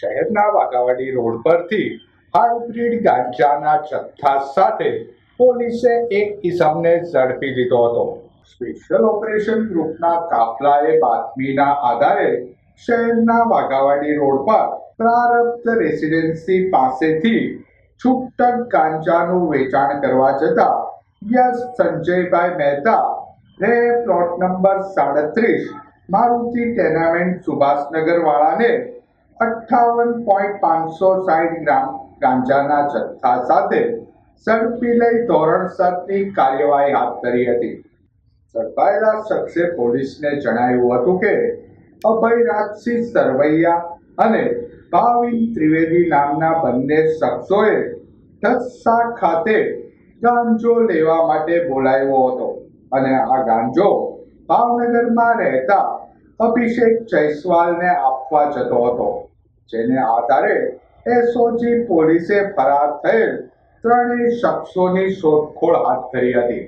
શહેરના વાઘાવાડી રોડ પરથી હાઇબ્રિડ ગાંજાના જથ્થા સાથે પોલીસે એક ઇસમને ઝડપી લીધો હતો. સ્પેશિયલ ઓપરેશન ગ્રુપના કાફલાએ બાતમીના આધારે શહેરના વાઘાવાડી રોડ પર પ્રારબ્ધ રેસિડેન્સી પાસેથી છૂટક ગાંજાનું વેચાણ કરવા જતા યસ સંજયભાઈ મહેતા, રે પ્લોટ નંબર સાડત્રીસ, મારુતિ ટેનામેન્ટ સુભાષનગર વાળાને અઠ્ઠાવન પોઈન્ટ પાંચસો સાઠ ગ્રામ ગાંજાના જથ્થા સાથે ઝડપી લઈ ધોરણસરની કાર્યવાહી હાથ ધરી હતી. ઝડપાયેલા શખ્સે પોલીસને જણાવ્યું હતું કે, અભયરાજસિંહ સરવૈયા અને ભાવિન ત્રિવેદી નામના બંને શખ્સોએ ઢસા ખાતે ગાંજો લેવા માટે બોલાવ્યો હતો અને આ ગાંજો ભાવનગરમાં રહેતા અભિષેક જયસ્વાલને આપવા જતો હતો, જેને આધારે એસઓજી પોલીસે ફરાર થયેલ ત્રણેય શખ્સોની શોધખોળ હાથ ધરી હતી.